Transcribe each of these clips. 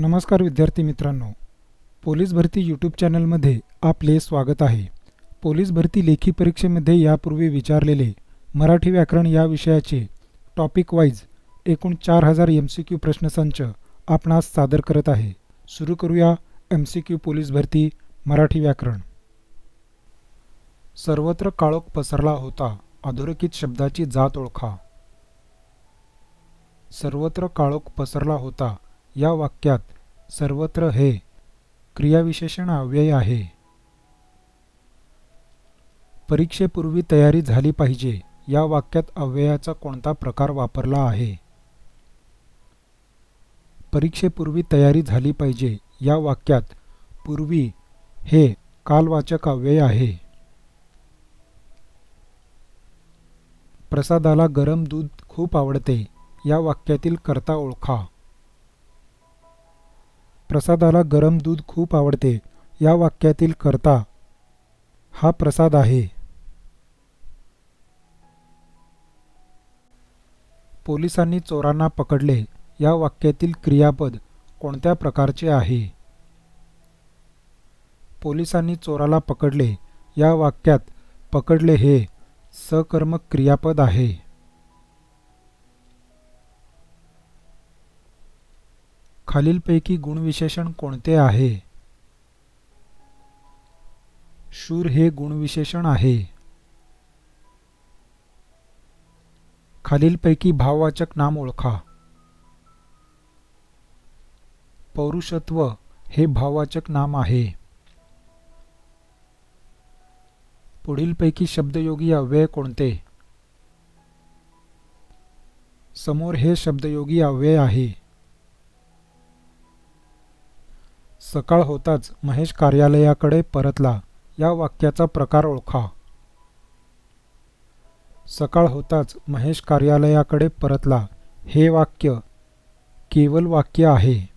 नमस्कार विद्यार्थी मित्रांनो. पोलीस भरती यूट्यूब चॅनलमध्ये आपले स्वागत आहे. पोलीस भरती लेखी परीक्षेमध्ये यापूर्वी विचारलेले मराठी व्याकरण या विषयाचे टॉपिक वाईज एकूण चार हजार एम सी क्यू प्रश्नसंच आपणास सादर करत आहे. सुरू करूया एम सी क्यू पोलीस भरती मराठी व्याकरण. सर्वत्र काळोख पसरला होता. अधोरेखित शब्दाची जात ओळखा. सर्वत्र काळोख पसरला होता. या वाक्यात सर्वत्र हे क्रियाविशेषण अव्यय आहे. परीक्षेपूर्वी तयारी झाली पाहिजे या वाक्यात अव्ययाचा कोणता प्रकार वापरला आहे? परीक्षेपूर्वी तयारी झाली पाहिजे या वाक्यात पूर्वी हे कालवाचक अव्यय आहे. प्रसादाला गरम दूध खूप आवडते या वाक्यातील करता ओळखा. प्रसादाला गरम दूध खूप आवडते. या वाक्यातील कर्ता हा प्रसाद आहे. पोलिसांनी चोरांना पकडले. या वाक्यातील क्रियापद कोणत्या प्रकारचे आहे? पोलिसांनी चोराला पकडले. या वाक्यात पकडले हे सकर्मक क्रियापद आहे. खालीलपैकी गुणविशेषण कोणते आहे? शूर हे गुणविशेषण आहे. खालीलपैकी भाववाचक नाम ओळखा. पौरुषत्व हे भाववाचक नाम आहे. पुढीलपैकी शब्दयोगी अव्यय कोणते? समोर हे शब्दयोगी अव्यय आहे. सकाळ होताच महेश कार्यालयाकडे परतला. या वाक्याचा प्रकार ओळखा. सकाळ होताच महेश कार्यालयाकडे परतला. हे वाक्य केवल वाक्य आहे.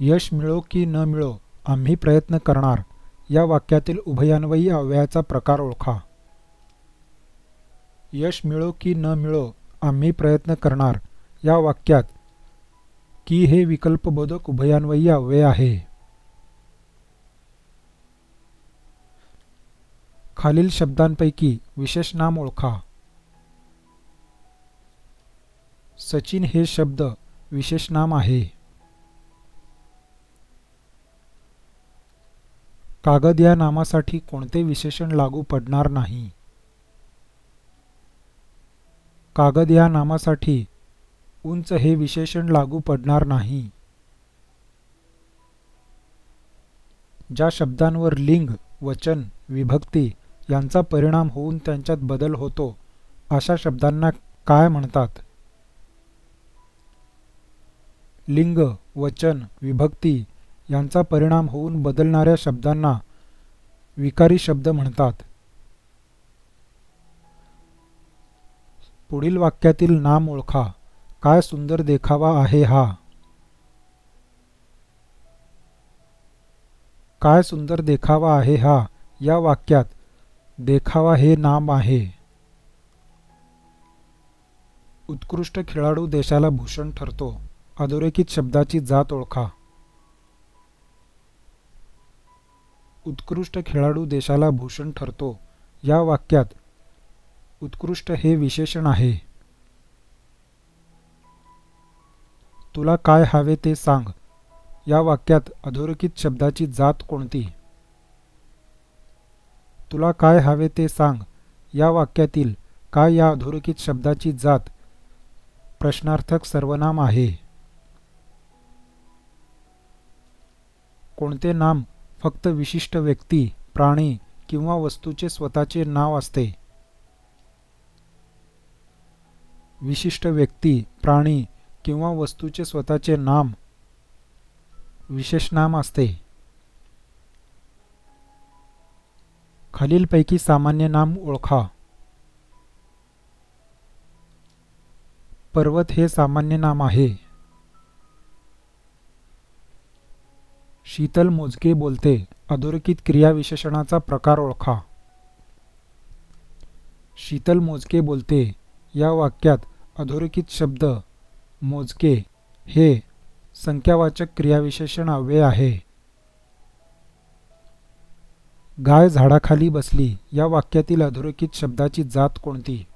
यश मिळो की न मिळो आम्ही प्रयत्न करणार. या वाक्यातील उभयान्वयी अव्ययाचा प्रकार ओळखा. यश मिळो की न मिळो आम्ही प्रयत्न करणार. या वाक्यात की हे विकल्पबोधक उभयान्वयी अव्यय आहे. खालील शब्दांपैकी विशेष नाम ओळखा. सचिन हे शब्द विशेष नाम आहे. कागद या नामासाठी कोणते विशेषण लागू पडणार नाही. कागद या नामासाठी उंच हे विशेषण लागू पडणार नाही. ज्या शब्दांवर लिंग वचन विभक्ती यांचा परिणाम होऊन त्यांच्यात बदल होतो अशा शब्दांना काय म्हणतात? लिंग वचन विभक्ती यांचा परिणाम होऊन बदलणाऱ्या शब्दांना विकारी शब्द म्हणतात. पुढील वाक्यातील नाम ओळखा. काय सुंदर देखावा आहे हा. काय सुंदर देखावा आहे हा या वाक्यात. देखावा हे नाम आहे. उत्कृष्ट खेळाडू देशाला भूषण ठरतो. अधोरेखित शब्दाची जात ओळखा. उत्कृष्ट खेळाडू देशाला भूषण ठरतो. या वाक्यात उत्कृष्ट हे विशेषण आहे. तुला काय हवे ते सांग. या वाक्यात अधोरेखित शब्दाची जात कोणती? तुला काय हवे ते सांग. या वाक्यातील काय या अधोरेखित शब्दाची जात? प्रश्नार्थक सर्वनाम आहे. कोणते नाम फक्त विशिष्ट व्यक्ती प्राणी किंवा वस्तूचे स्वतःचे नाव असते? विशिष्ट व्यक्ती प्राणी किंवा वस्तूचे स्वतःचे नाम विशेष नाम असते. खालीलपैकी सामान्य नाम ओळखा. पर्वत हे सामान्य नाम आहे. शीतल मोजके बोलते अधोरेखित क्रियाविशेषणाचा प्रकार ओळखा. शीतल मोजके बोलते या वाक्यात अधोरेखित शब्द मोजके. हे संख्यावाचक क्रियाविशेषण अव्यय आहे. गाय झाडाखाली बसली या वाक्यातील अधोरेखित शब्दाची जात कोणती?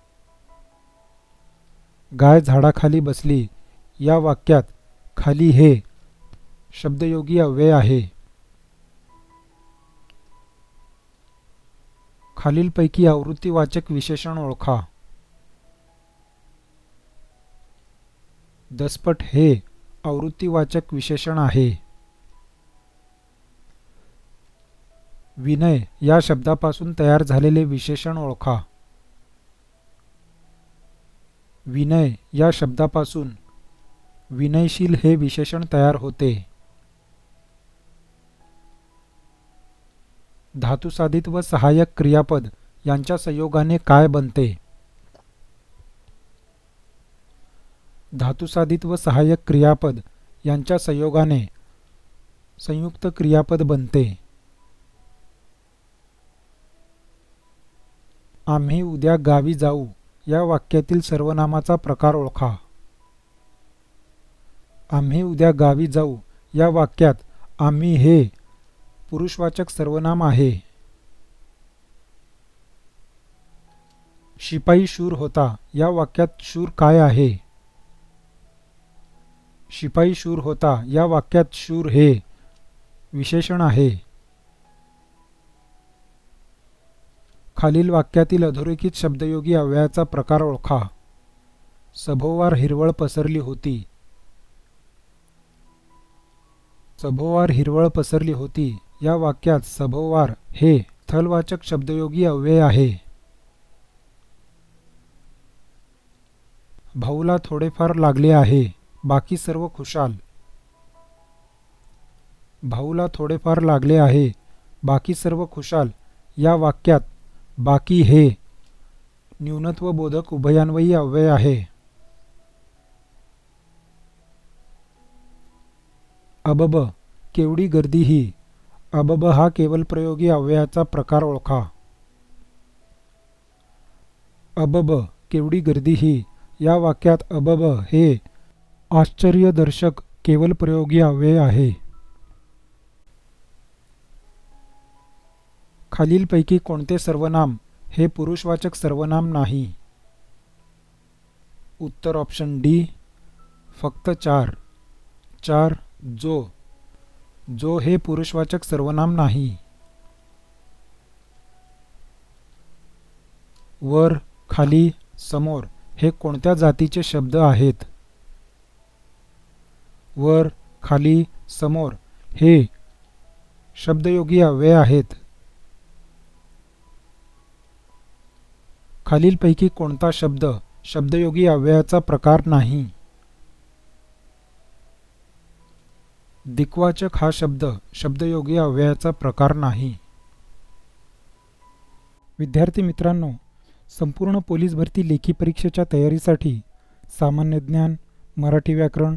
गाय झाडाखाली बसली या वाक्यात खाली हे शब्दयोगी अव्यय आहे. खालीलपैकी आवृत्तीवाचक विशेषण ओळखा. दसपट हे आवृत्तीवाचक विशेषण आहे. विनय या शब्दापासून तयार झालेले विशेषण ओळखा. विनय या शब्दापासून विनयशील हे विशेषण तयार होते. धातुसाधित व सहाय्यक क्रियापद यांच्या संयोगाने काय बनते? धातुसाधित व सहाय्यक क्रियापद यांच्या संयोगाने संयुक्त क्रियापद बनते. आम्ही उद्या गावी जाऊ या वाक्यातील सर्वनामाचा प्रकार ओळखा. आम्ही उद्या गावी जाऊ या वाक्यात आम्ही हे पुरुषवाचक सर्वनाम आहे. शिपाई शूर होता या वाक्यात शूर काय आहे? शिपाई शूर होता. या वाक्यात शूर हे विशेषण आहे. खालील वाक्यातील अधोरेखित शब्दयोगी अव्ययाचा प्रकार ओळखा. सभोवार हिरवळ पसरली होती. सभोवार हिरवळ पसरली होती. या वाक्यात सभोवार हे थलवाचक शब्दयोगी अव्यय आहे. भाऊला थोडेफार लागले आहे. बाकी सर्व खुशाल. भाऊला थोडेफार लागले आहे. बाकी सर्व खुशाल. या वाक्यात बाकी हे. न्यूनत्व बोधक उभयान्वयी अव्यय आहे. अबब केवढी गर्दी ही. अबब हा केवल प्रयोगी अव्ययाचा प्रकार ओळखा. अबब केवढी गर्दी ही. या वाक्यात अबब हे आश्चर्यदर्शक केवल प्रयोगी अव्यय आहे. खालीलपैकी कोणते सर्वनाम हे पुरुषवाचक सर्वनाम नाही? उत्तर ऑप्शन डी फक्त चार. चार जो. जो हे पुरुषवाचक सर्वनाम नाही. वर खाली समोर हे कोणत्या जातीचे शब्द आहेत? वर खाली समोर. हे शब्दयोगी अव्यय आहेत. खालीलपैकी कोणता शब्द शब्दयोगी अव्ययाचा प्रकार नाही? दिक्वाचक हा शब्द शब्दयोगी अव्ययाचा प्रकार नाही. विद्यार्थी मित्रांनो संपूर्ण पोलीस भरती लेखी परीक्षेच्या तयारीसाठी सामान्य ज्ञान मराठी व्याकरण